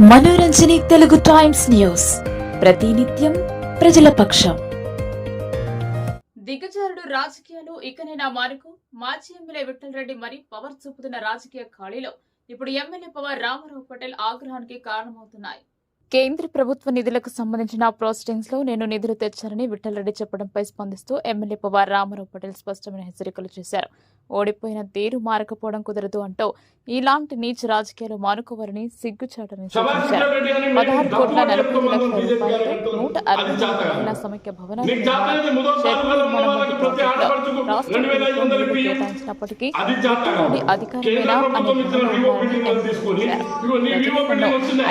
మనోరంజని Telugu times news. ప్రతినిత్యం ప్రజల పక్షం. దిగజారుడు రాజకీయాలు ఇకనైనా మానుకు మాజీ ఎమ్మెల్యే విఠలరెడ్డి మరి పవర్ చూపుతున్న రాజకీయ ఖాళీలో ఇప్పుడు ఎమ్మెల్యే పవర్ రామారావు పటేల్ ఆగ్రహానికి కారణమవుతున్నాయి. కేంద్ర ప్రభుత్వ నిధులకు సంబంధించిన ప్రాసెసింగ్స్లో నేను నిధులు తెచ్చానని విఠలరెడ్డి చెప్పడంపై స్పందిస్తూ ఎమ్మెల్యే పవార్ రామారావు పటేల్ స్పష్టమైన హెచ్చరికలు చేశారు. ఓడిపోయిన తీరు మారకపోవడం కుదరదు అంటూ ఇలాంటి నీచ రాజకీయాలు మానుకోవాలని సిగ్గుచాటని సూచించారు. పదహారు కోట్ల నలభై లక్షల రూపాయలతో నూట అరవై నాలుగు మహిళా సమైక్య భవనాల రాష్ట్ర. కేటాయించినప్పటికీ. ఎటువంటి అధికారమేనా?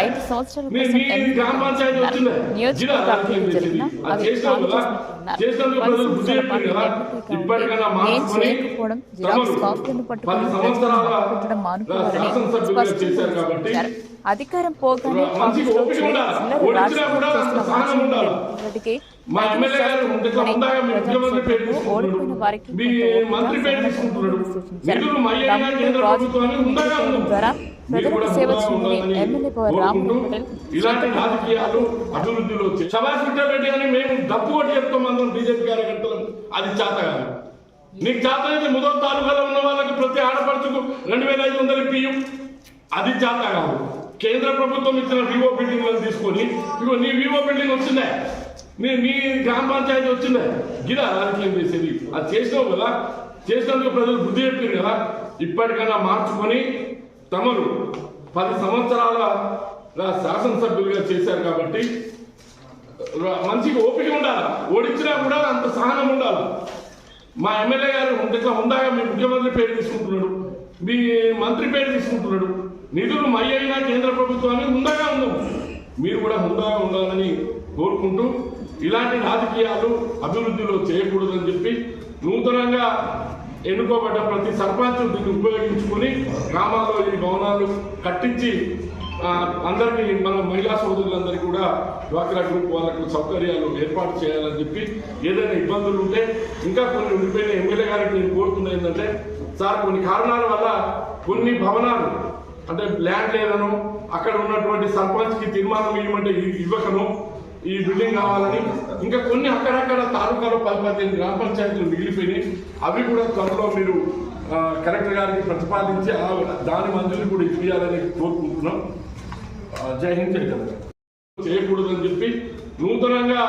ఐదు సంవత్సరాల కోసం జరిగిన అవి పాటు చేయకపోవడం పట్టుకొని పెట్టడం మానుకోవాలని స్పష్టం చేశారు. అధికారం పోగానే కాంగ్రెస్ చేసిన ఓడిపోయిన వారికి ద్వారా ప్రజలకు సేవ ఎమ్మెల్యే పవర్ పటేల్ ఇలాంటి రాజకీయాలు అభివృద్ధిలో అని మేము డబ్బు చెప్తాం అందరం బీజేపీ కార్యకర్తలు అది చేత కాదు. నీకు చేత అయితే ముదో తాలూకాలో ఉన్న వాళ్ళకి ప్రతి ఆడపడుచుకు రెండు వేల ఐదు వందలు పియ్యం అది జాత కాదు. కేంద్ర ప్రభుత్వం ఇచ్చిన వివో బిల్డింగ్లను తీసుకొని ఇగో నీ వివో బిల్డింగ్ వచ్చిందే. నీ నీ గ్రామ పంచాయతీ వచ్చిందే. గిరా రాజకీయం చేసేది. అది చేసినావు కదా. చేసినందుకు ప్రజలు బుద్ధి చెప్పారు కదా. ఇప్పటికైనా మార్చుకొని తమరు పది సంవత్సరాల శాసనసభ్యులుగా చేశారు కాబట్టి మంచిగా ఓపిక ఉండాలి? ఓడించినా కూడా అంత సహనం ఉండాలి? మా ఎమ్మెల్యే గారు ఇట్లా ఉందాగా మీ ముఖ్యమంత్రి పేరు తీసుకుంటున్నాడు. మీ మంత్రి పేరు తీసుకుంటున్నాడు. నిధులు మయ్యైనా కేంద్ర ప్రభుత్వాన్ని ఉందాగా ఉందాం. మీరు కూడా హుందాగా ఉండాలని కోరుకుంటూ ఇలాంటి రాజకీయాలు అభివృద్ధిలో చేయకూడదని చెప్పి నూతనంగా ఎన్నుకోబడ్డ ప్రతి సర్పంచ్ దీన్ని ఉపయోగించుకొని గ్రామాల్లో ఈ భవనాలు కట్టించి అందరికీ మన మహిళా సోదరులందరికీ కూడా డ్వాక్రా గ్రూప్ వాళ్ళకు సౌకర్యాలు ఏర్పాటు చేయాలని చెప్పి ఏదైనా ఇబ్బందులు ఉంటే ఇంకా కొన్ని ఉండిపోయిన ఎమ్మెల్యే గారికి నేను కోరుతున్నా ఏంటంటే సార్ కొన్ని కారణాల వల్ల కొన్ని భవనాలు అంటే ల్యాండ్ లేదను అక్కడ ఉన్నటువంటి సర్పంచ్కి తీర్మానం ఇవ్వమంటే ఇవ్వకను ఈ బిల్డింగ్ కావాలని ఇంకా కొన్ని అక్కడక్కడ తాలూకాలో పది పదిహేను గ్రామ పంచాయతీలు మిగిలిపోయినాయి. అవి కూడా త్వరలో మీరు కలెక్టర్ గారికి ప్రతిపాదించి ఆ దాని మంజూరు కూడా ఇవ్వాలని కోరుకుంటున్నాం. జై హింద్ జై తెలంగాణ. చేయకూడదని చెప్పి నూతనంగా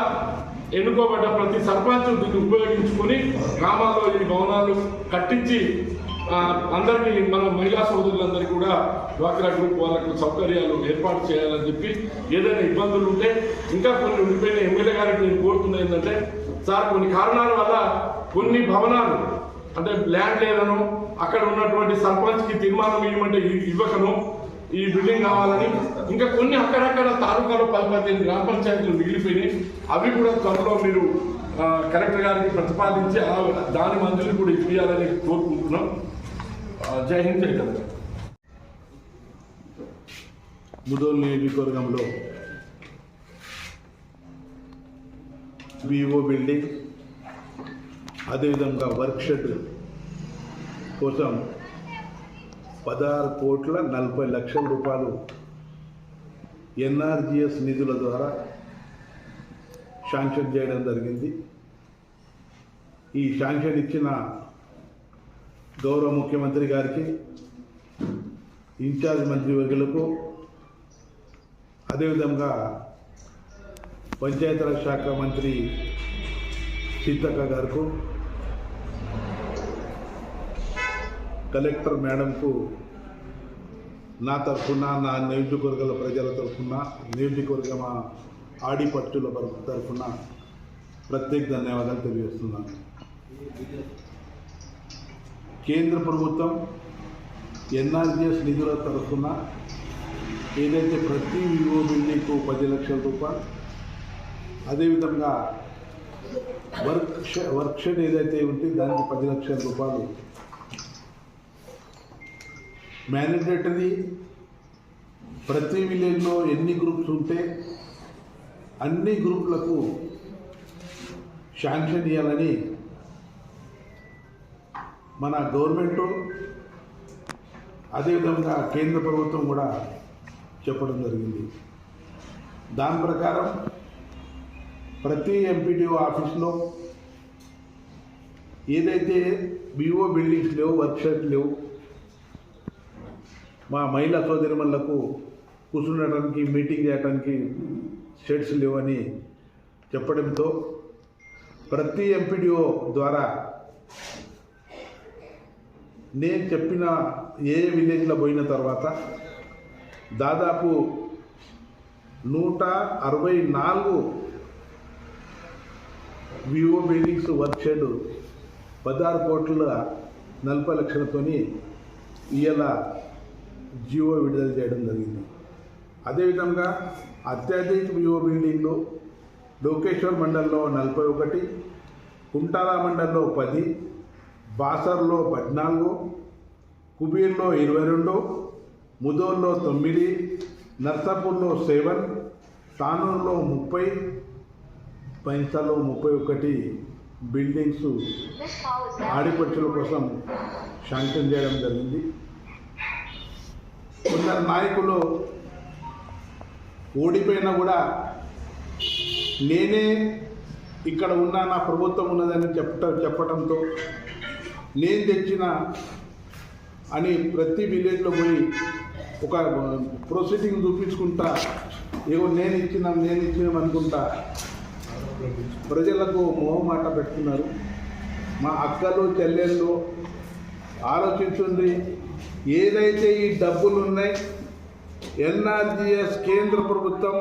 ఎన్నుకోబడ్డ ప్రతి సర్పంచ్ దీన్ని ఉపయోగించుకొని గ్రామాల్లో ఈ భవనాలు కట్టించి అందరినీ అందరికీ మన మహిళా సోదరులందరికీ కూడా డ్వాక్రా గ్రూప్ వాళ్ళకు సౌకర్యాలు ఏర్పాటు చేయాలని చెప్పి ఏదైనా ఇబ్బందులు ఉంటే ఇంకా కొన్ని ఉండిపోయిన ఎమ్మెల్యే గారికి నేను కోరుతున్నది ఏంటంటే సార్ కొన్ని కారణాల వల్ల కొన్ని భవనాలు అంటే ల్యాండ్ లేదను అక్కడ ఉన్నటువంటి సర్పంచ్కి తీర్మానం ఇవ్వమంటే ఇవ్వకను ఈ బిల్డింగ్ కావాలని. ఇంకా కొన్ని అక్కడక్కడ తాలూకాలో పది పదిహేను గ్రామ పంచాయతీలు మిగిలిపోయినాయి. అవి కూడా త్వరలో మీరు కలెక్టర్ గారికి ప్రతిపాదించి దాని మంజూరు కూడా ఇప్పించాలని కోరుకుంటున్నాం. జై హింద్ జై తెలంగాణ. ముదోల్ నియోజకవర్గంలో వివో బిల్డింగ్ అదేవిధంగా వర్క్ షెడ్ కోసం పదహారు కోట్ల నలభై లక్షల రూపాయలు ఎన్ఆర్జిఎస్ నిధుల ద్వారా శాంక్షన్ చేయడం జరిగింది. ఈ శాంక్షన్ ఇచ్చిన గౌరవ ముఖ్యమంత్రి గారికి ఇన్ఛార్జ్ మంత్రివర్గులకు అదేవిధంగా పంచాయతీరాజ్ శాఖ మంత్రి సీతక్క గారికి కలెక్టర్ మేడంకు నా తరఫున నా నియోజకవర్గాల ప్రజల తరఫున నియోజకవర్గం ఆడిపట్టుల తరఫున ప్రత్యేక ధన్యవాదాలు తెలియజేస్తున్నాను కేంద్ర ప్రభుత్వం ఎన్ఆర్జిఎస్ నిధుల తరఫున ఏదైతే ప్రతి వివో బిల్డింగ్కు పది లక్షల రూపాయలు అదేవిధంగా వర్క్ వర్క్ షెడ్ ఏదైతే ఉంటే దానికి పది లక్షల రూపాయలు మ్యాండేటరీ ప్రతి విలేజ్లో ఎన్ని గ్రూప్స్ ఉంటే అన్ని గ్రూపులకు శాంక్షన్ ఇవ్వాలని మన గవర్నమెంటు అదేవిధంగా కేంద్ర ప్రభుత్వం కూడా చెప్పడం జరిగింది. దాని ప్రకారం ప్రతి ఎంపీటీఓ ఆఫీస్లో ఏదైతే బీఓ బిల్డింగ్స్ లేవు వర్క్షాప్ లేవు మా మహిళా సోదరిమణులకు కూర్చుండటానికి మీటింగ్ చేయడానికి షెడ్స్ లేవని చెప్పడంతో ప్రతి ఎంపీడీఓ ద్వారా నేను చెప్పిన ఏ విలేజ్లో పోయిన తర్వాత దాదాపు నూట అరవై నాలుగు వివో బిల్డింగ్స్ వర్క్ షెడ్ పదహారు కోట్ల నలభై లక్షలతోని ఇవాళ జియో విడుదల చేయడం జరిగింది. అదేవిధంగా అత్యాధునిక వివో బిల్డింగ్లు లోకేశ్వర్ మండలంలో నలభై ఒకటి కుంటాల మండలంలో పది బాసర్లో పద్నాలుగు కుబీర్లో ఇరవై రెండు ముదోల్లో తొమ్మిది నర్సాపూర్లో సెవెన్ తానూరులో ముప్పై పైన్సాలో ముప్పై ఒకటి బిల్డింగ్స్ ఆడిపక్షుల కోసం శాంక్షన్ చేయడం జరిగింది. కొందరు నాయకులు ఓడిపోయినా కూడా నేనే ఇక్కడ ఉన్నా నా ప్రభుత్వం ఉన్నదని చెప్పట చెప్పడంతో నేను తెచ్చిన అని ప్రతి విలేజ్లో పోయి ఒక ప్రొసీడింగ్ చూపించుకుంటా ఏవో నేను ఇచ్చిన నేను ఇచ్చినాం అనుకుంటా ప్రజలకు మోహమాట పెట్టుకున్నారు మా అక్కలు చెల్లెళ్ళు ఆలోచించండి. ఏదైతే ఈ డబ్బులు ఉన్నాయి ఎన్ఆర్జిఎస్ కేంద్ర ప్రభుత్వం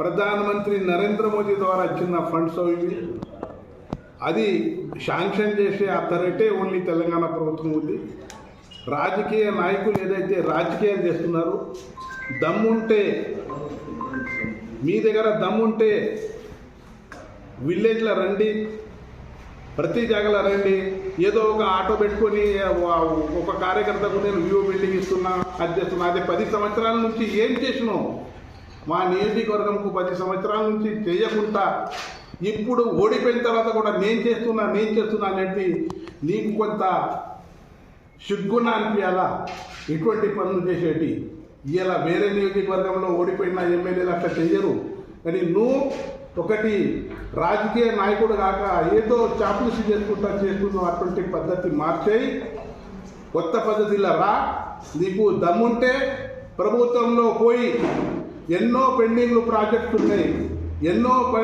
ప్రధానమంత్రి నరేంద్ర మోదీ ద్వారా ఇచ్చిన ఫండ్స్ ఇవి అది శాంక్షన్ చేసే అథారిటీ ఓన్లీ తెలంగాణ ప్రభుత్వం ఉంది. రాజకీయ నాయకులు ఏదైతే రాజకీయం చేస్తున్నారు దమ్ముంటే మీ దగ్గర దమ్ముంటే విలేజ్లో రండి. ప్రతి జాగలో రండి ఏదో ఒక ఆటో పెట్టుకొని వా- ఒక కార్యకర్తకు నేను వ్యూ బిల్డింగ్ ఇస్తున్నా అది చేస్తున్నా. అదే పది సంవత్సరాల నుంచి ఏం చేసినావు మా నియోజకవర్గంకు పది సంవత్సరాల నుంచి చేయకుండా ఇప్పుడు ఓడిపోయిన తర్వాత కూడా నేను చేస్తున్నా నేను చేస్తున్నా అనేది నీకు కొంత సిగ్గున అనిపించాలా? ఇటువంటి పనులు చేసేటి. ఇలా వేరే నియోజకవర్గంలో ఓడిపోయిన ఎమ్మెల్యేలు అట్లా చెయ్యరు కానీ నువ్వు ఒకటి రాజకీయ నాయకుడు కాక ఏదో చాపులుసి చేసుకుంటా చేస్తున్నావు అటువంటి పద్ధతి మార్చేయి. కొత్త పద్ధతిలో రా. నీకు దమ్ముంటే ప్రభుత్వంలో పోయి ఎన్నో పెండింగ్లు ప్రాజెక్ట్స్ ఉన్నాయి. ఎన్నో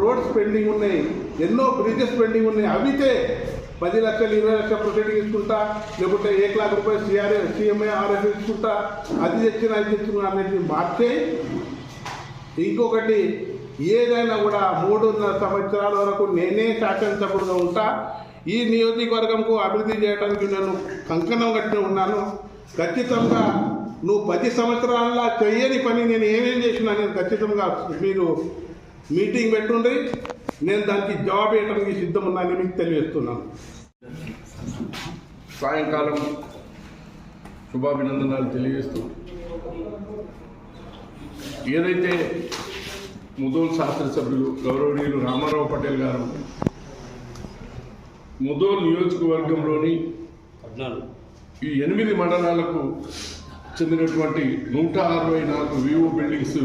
రోడ్స్ పెండింగ్ ఉన్నాయి. ఎన్నో బ్రిడ్జెస్ పెండింగ్ ఉన్నాయి. అవితే పది లక్షలు ఇరవై లక్షల ప్రొసీడింగ్ ఇచ్చుకుంటా లేకుంటే ఏక లాఖ రూపాయలు సిఆర్ఏ సీఎంఏ ఆర్ఎఫ్ ఇచ్చుకుంటా అది తెచ్చిన అది తెచ్చిన అనేది మార్చేయి. ఇంకొకటి ఏదైనా కూడా మూడున్నర సంవత్సరాల వరకు నేనే శాసనసభ్యుడుగా ఉంటా. ఈ నియోజకవర్గంకు అభివృద్ధి చేయడానికి నేను కంకణం కట్టి ఉన్నాను. ఖచ్చితంగా నువ్వు పది సంవత్సరాల చేయని పని నేను ఏమేం చేసినా నేను ఖచ్చితంగా మీరు మీటింగ్ పెట్టుండ్రి. నేను దానికి జవాబు ఇవ్వడానికి సిద్ధం ఉన్నానని మీకు తెలియజేస్తున్నాను. సాయంకాలం శుభాభినందనాలు తెలియజేస్తూ ఏదైతే ముదోల్ శాసనసభ్యులు గౌరవనీయులు రామారావు పటేల్ గారు. ముదోల్ నియోజకవర్గంలోని ఈ ఎనిమిది మండలాలకు చెందినటువంటి నూట అరవై నాలుగు వివో బిల్డింగ్స్